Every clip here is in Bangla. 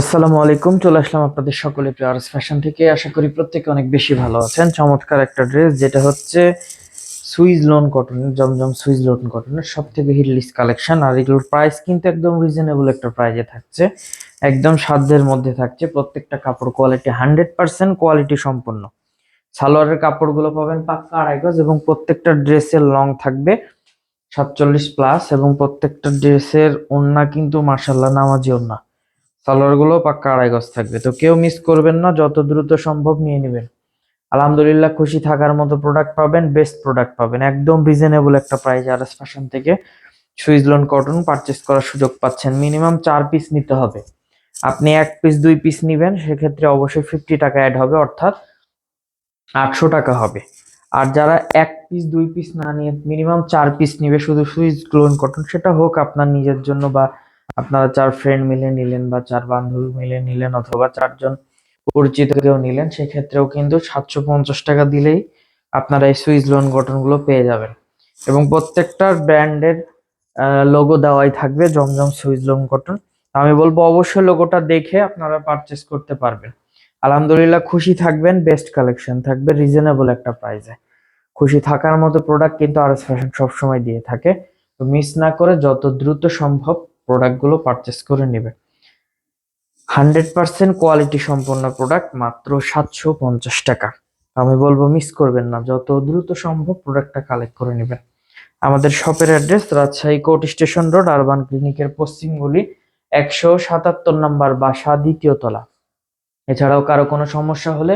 আসসালামু আলাইকুম, চলে আসলাম আপনাদের সকলে প্রিয়ার্স ফ্যাশন থেকে। আশা করি প্রত্যেকে অনেক বেশি ভালো আছেন। চমৎকার একটা ড্রেস যেটা হচ্ছে সুইজ লোন কটনের জমজম সুইজ লোন কটনের সব থেকে হিটলিস্ট কালেকশন আর এগুলোর প্রাইস কিন্তু একদম রিজনেবল একটা প্রাইজে থাকছে। একদম সাধ্যের মধ্যে থাকছে। প্রত্যেকটা কাপড় কোয়ালিটি হান্ড্রেড পার্সেন্ট কোয়ালিটি সম্পন্ন। সালোয়ারের কাপড়গুলো পাবেন পাক্কা আড়াই গজ এবং প্রত্যেকটা ড্রেসের লং থাকবে সাতচল্লিশ প্লাস এবং প্রত্যেকটা ড্রেসের ওড়না কিন্তু মার্শাল্লাহ নামাজি ওড়না। সালোয়ারগুলো পাক্কা আড়াই গজ থাকবে। তো কেউ মিস করবেন না, যত দ্রুত সম্ভব নিয়ে নেবেন। আলহামদুলিল্লাহ খুশি থাকার মতো প্রোডাক্ট পাবেন বেস্ট প্রোডাক্ট পাবেন। একদম রিজনেবল একটা প্রাইস আর এস ফ্যাশন থেকে সুইজলন কটন পারচেস করার সুযোগ পাচ্ছেন। মিনিমাম চার পিস নিতে হবে। আপনি এক পিস দুই পিস নিবেন, সেক্ষেত্রে অবশ্যই ফিফটি টাকা অ্যাড হবে, অর্থাৎ আটশো টাকা হবে। আর যারা এক পিস দুই পিস না নিয়ে মিনিমাম চার পিস নিবে, শুধু সুইজ গ্লোন কটন সেটা হোক আপনার নিজের জন্য বা আপনারা চার ফ্রেন্ড মিলে নিলেন বা চার বান্ধবী মিলে নিলেন অথবা চারজন পরিচিত কেউ নিলেন, সেক্ষেত্রেও কিন্তু সাতশো পঞ্চাশ টাকা দিলেই আপনারা এই সুইজ লোন গঠনগুলো পেয়ে যাবেন। এবং প্রত্যেকটা ব্র্যান্ডের লোগো দেওয়াই থাকবে জমজম সুইজ লোন গঠন। আমি বলব অবশ্যই লোগোটা দেখে আপনারা পারচেস করতে পারবেন। আলহামদুলিল্লাহ খুশি থাকবেন বেস্ট কালেকশন থাকবে রিজনেবল একটা প্রাইসে খুশি থাকার মতো প্রোডাক্ট কিন্তু আর ফ্যাশন সবসময় দিয়ে থাকে। তো মিস না করে যত দ্রুত সম্ভব প্রোডাক্টগুলো পারচেস করে নেবে। হান্ড্রেড পার্সেন্ট কোয়ালিটি সম্পন্ন প্রোডাক্ট মাত্র সাতশো পঞ্চাশ টাকা। আমি বলব মিস করবেন না, যত দ্রুত সম্ভব প্রোডাক্টটা কালেক্ট করে নেবেন। আমাদের শপের address Rajshahi court station road, urban ক্লিনিকের পশ্চিমগুলি, একশো সাতাত্তর নাম্বার বাসা, দ্বিতীয় তলা। এছাড়াও কারও কোনো সমস্যা হলে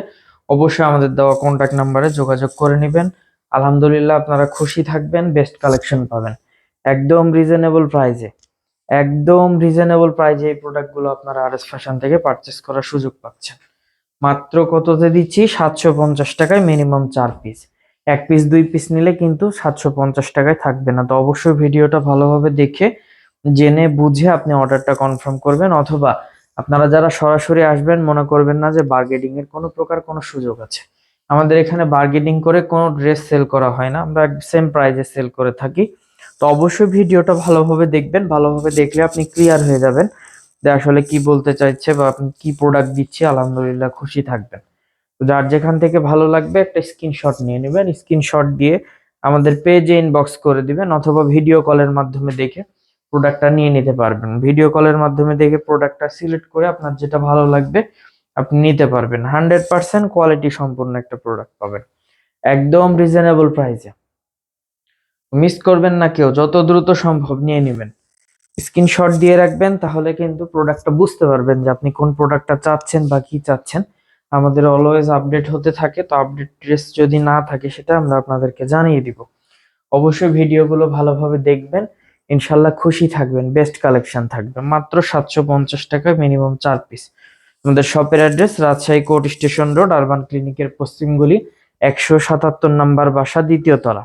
অবশ্যই আমাদের দেওয়া কন্ট্যাক্ট নাম্বারে যোগাযোগ করে নেবেন। আলহামদুলিল্লাহ আপনারা খুশি থাকবেন বেস্ট কালেকশন পাবেন। একদম রিজনেবল প্রাইসে একদম রিজনেবল প্রাইসে এই প্রোডাক্টগুলো আপনারা আর এস ফ্যাশন থেকে পারচেস করার সুযোগ পাচ্ছেন। মাত্র কততে দিচ্ছি? সাতশো পঞ্চাশ টাকায় মিনিমাম চার পিস এক পিস দুই পিস নিলে কিন্তু সাতশো পঞ্চাশ টাকায় থাকবে না। তো অবশ্যই ভিডিওটা ভালোভাবে দেখে জেনে বুঝে আপনি অর্ডারটা কনফার্ম করবেন অথবা আপনারা যারা সরাসরি আসবেন, মনে করবেন না যে বার্গেনিং এর কোনো প্রকার কোনো সুযোগ আছে। আমাদের এখানে বার্গেনিং করে কোনো ড্রেস সেল করা হয় না। আমরা সেম প্রাইজে সেল করে থাকি। তো অবশ্যই ভিডিওটা ভালোভাবে দেখবেন, ভালোভাবে দেখলে আপনি ক্লিয়ার হয়ে যাবেন যে আসলে কি বলতে চাইছে বা আপনি কি প্রোডাক্ট দিচ্ছে, আলহামদুলিল্লাহ খুশি থাকবেন। তো যার যেখান থেকে ভালো লাগবে একটা স্ক্রিনশট নিয়ে নেবেন স্ক্রিনশট দিয়ে আমাদের পেজে ইনবক্স করে দিবেন অথবা ভিডিও কলের মাধ্যমে দেখে প্রোডাক্টটা নিয়ে নিতে পারবেন। ভিডিও কলের মাধ্যমে দেখে প্রোডাক্টটা সিলেক্ট করে আপনার যেটা ভালো লাগবে আপনি নিতে পারবেন। হান্ড্রেড পার্সেন্ট কোয়ালিটি সম্পূর্ণ একটা প্রোডাক্ট পাবেন। একদম রিজনেবল প্রাইসে মিস করবেন না কেউ, যত দ্রুত সম্ভব নিয়ে নেবেন। স্ক্রিনশট দিয়ে রাখবেন, তাহলে কিন্তু প্রোডাক্টটা বুঝতে পারবেন যে আপনি কোন প্রোডাক্টটা চাচ্ছেন বা কি চাচ্ছেন। আমাদের অলওয়েজ আপডেট হতে থাকে, তো আপডেট ড্রেস যদি না থাকে, সেটা আমরা আপনাদেরকে জানিয়ে দিব। অবশ্যই ভিডিওগুলো ভালোভাবে দেখবেন, ইনশাল্লাহ খুশি থাকবেন বেস্ট কালেকশন থাকবে। মাত্র সাতশো পঞ্চাশ টাকায় মিনিমাম চার পিস আমাদের শপের address Rajshahi court station road urban ক্লিনিকের পশ্চিমগুলি, একশো সাতাত্তর নাম্বার বাসা, দ্বিতীয় তলা।